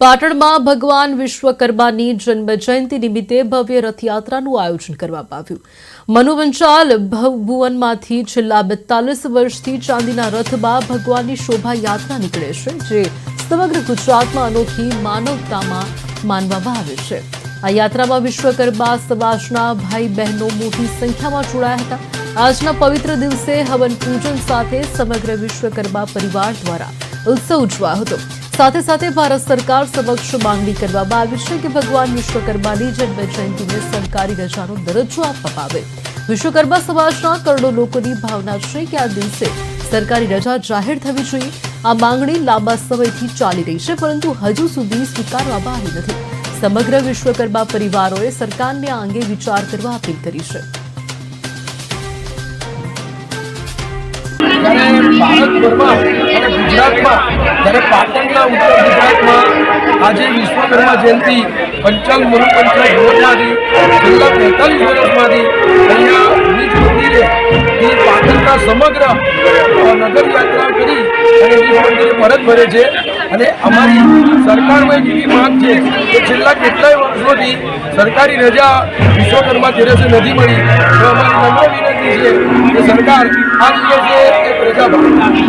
પાટણમાં ભગવાન વિશ્વકર્માની જન્મ જયંતિ નિમિત્તે ભવ્ય રથયાત્રાનું આયોજન કરવામાં આવ્યું. મનોવંચાલ ભવભુવનમાંથી છેલ્લા બેતાલીસ વર્ષથી ચાંદીના રથમાં ભગવાનની શોભાયાત્રા નીકળે છે, જે સમગ્ર ગુજરાતમાં અનોખી માનવતામાં માનવામાં આવે છે. આ યાત્રામાં વિશ્વકર્મા સમાજના ભાઈ બહેનો મોટી સંખ્યામાં જોડાયા હતા. આજના પવિત્ર દિવસે હવન પૂજન સાથે સમગ્ર વિશ્વકર્મા પરિવાર દ્વારા ઉત્સવ ઉજવાયો હતો. સાથે સાથે ભારત સરકાર સમક્ષ માંગણી કરવામાં આવી છે કે ભગવાન વિશ્વકર્માની જન્મ સરકારી રજાનો દરજ્જો આપવામાં આવે. વિશ્વકર્મા સમાજના કરોડો લોકોની ભાવના છે કે આ દિવસે સરકારી રજા જાહેર થવી જોઈએ. આ માંગણી લાંબા સમયથી ચાલી રહી છે, પરંતુ હજુ સુધી સ્વીકારવામાં આવી નથી. સમગ્ર વિશ્વકર્મા પરિવારોએ સરકારને આ અંગે વિચાર કરવા અપીલ કરી છે. ભારતભરમાં અને ગુજરાતમાં જ્યારે આજે વિશ્વકર્મા જયંતિ પંચાલ મનોપંચાયત ભવનમાંથી છેલ્લા બેતાલીસ વર્ષમાંથી અહીંયા નિજ મંદિરે એ પાટણના સમગ્ર અ, નગર યાત્રા કરી અને નિજ મંદિરે પરત ભરે છે અને અમારી સરકારમાં એક એવી માંગ છે કે છેલ્લા કેટલાય વર્ષોથી સરકારી રજા વિશ્વકર્મા તેરસે નથી મળી તો અમારી નમ્ર વિનંતી છે કે સરકાર આ દિવસે એક રજા બહાર પાડે.